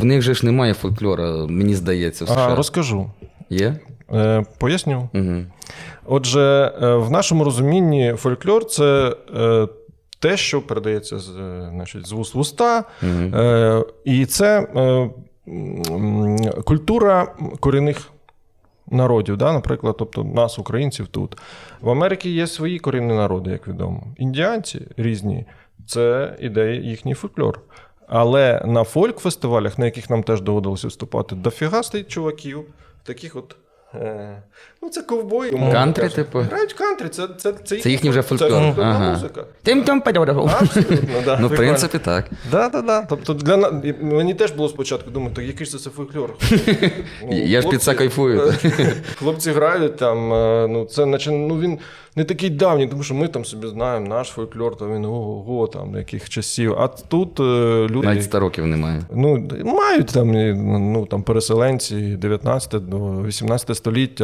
В них же ж немає фольклору, мені здається, в США. А, розкажу. Є? Е, поясню. Угу. Отже, е, в нашому розумінні фольклор це е, те, що передається з, е, значить, з вуст в уста, Угу. е, і це е, культура корінних народів, да? наприклад, тобто нас, українців, тут. В Америці є свої корінні народи, як відомо. Індіанці різні, це іде їхній фольклор. Але на фольк-фестивалях, на яких нам теж доводилося виступати, дофіга стоїть чуваків, таких от. Е, ну, це ковбої. умовно Кантрі, типу? Грають кантрі, це, це, це, Це їхній вже фольклор. Ага. музика. Тим там. Абсолютно, да. Ну, в принципі, так. Да, да, да. Тобто для на- і мені теж було спочатку думати, так який ж це, фольклор. Ну, Я ж під це хлопці- кайфую. Хлопці грають там, е, ну це наче ну він не такий давній, тому що ми там собі знаємо наш фольклор, то він ого, там яких часів. А тут е, люди. Навіть 100 років немає. Ну, мають там, і, ну, там переселенці 19 до 18 Stolitja